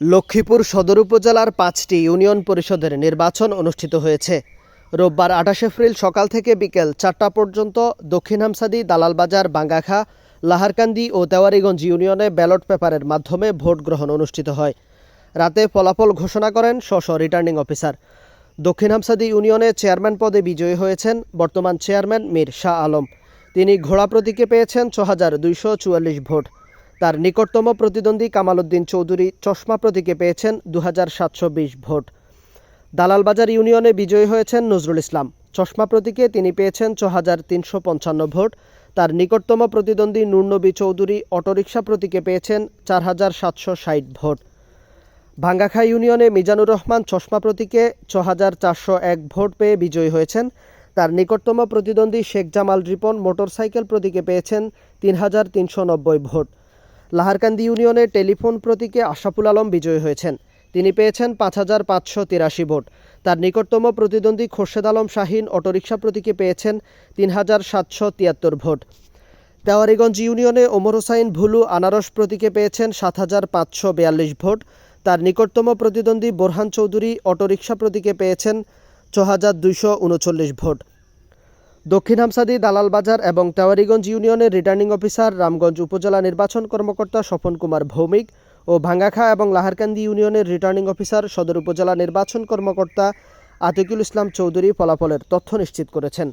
লক্ষ্মীপুর সদর উপজেলার পাঁচটি ইউনিয়ন পরিষদের নির্বাচন অনুষ্ঠিত হয়েছে। রোববার আঠাশ এপ্রিল সকাল থেকে বিকেল চারটা পর্যন্ত দক্ষিণ হামসাদি, দালালবাজার, বাঙ্গাখা, লাহারকান্দি ও তেওয়ারিগঞ্জ ইউনিয়নে ব্যালট পেপারের মাধ্যমে ভোট গ্রহণ অনুষ্ঠিত হয়। রাতে ফলাফল ঘোষণা করেন স্ব স্ব রিটার্নিং অফিসার। দক্ষিণ হামসাদি ইউনিয়নে চেয়ারম্যান পদে বিজয়ী হয়েছেন বর্তমান চেয়ারম্যান মীর শাহ আলম। তিনি ঘোড়া প্রতীকে পেয়েছেন ছ হাজার দুইশো চুয়াল্লিশ ভোট। তার নিকটতম প্রতিদ্বন্দ্বী কামালউদ্দিন চৌধুরী চশমা প্রতীকে পেয়েছেন দু হাজার সাতশো বিশ ভোট। দালালবাজার ইউনিয়নে বিজয়ী হয়েছেন নজরুল ইসলাম। চশমা প্রতীকে তিনি পেয়েছেন ছ ভোট। তার নিকটতম প্রতিদ্বন্দ্বী নুরনবী চৌধুরী অটোরিকশা প্রতীকে পেয়েছেন চার হাজার সাতশো ষাট ভোট। ভাঙ্গাখা ইউনিয়নে মিজানুর রহমান চশমা প্রতীকে ছ হাজার চারশো এক ভোট পেয়ে বিজয়ী হয়েছেন। তার নিকটতম প্রতিদ্বন্দ্বী শেখ জামাল রিপন মোটরসাইকেল প্রতীকে পেয়েছেন তিন হাজার তিনশো নব্বই ভোট। লাহারকান্দি ইউনিয়নে টেলিফোন প্রতীকে আশরাফুল আলম বিজয়ী হয়েছেন। তিনি পেয়েছেন পাঁচ হাজার পাঁচশো তিরাশি ভোট। তার নিকটতম প্রতিদ্বন্দ্বী খোরশেদ আলম শাহিন অটোরিকশা প্রতীকে পেয়েছেন তিন হাজার সাতশো তিয়াত্তর ভোট। তেওয়ারিগঞ্জ ইউনিয়নে ওমর হোসাইন ভুলু আনারস প্রতীকে পেয়েছেন সাত হাজার পাঁচশো বিয়াল্লিশ ভোট। তার নিকটতম প্রতিদ্বন্দ্বী বোরহান চৌধুরী অটোরিকশা প্রতীকে পেয়েছেন ছ হাজার দুইশো উনচল্লিশ ভোট। দক্ষিণ হামসাদি দালাল বাজার এবং তেওয়ারিগঞ্জ ইউনিয়নের রিটার্নিং অফিসার রামগঞ্জ উপজেলা নির্বাচন কর্মকর্তা স্বপন কুমার ভৌমিক ও ভাঙ্গাখা এবং লাহারকান্দি ইউনিয়নের রিটার্নিং অফিসার সদর উপজেলা নির্বাচন কর্মকর্তা আতিকুল ইসলাম চৌধুরী ফলাফলের তথ্য নিশ্চিত করেছেন।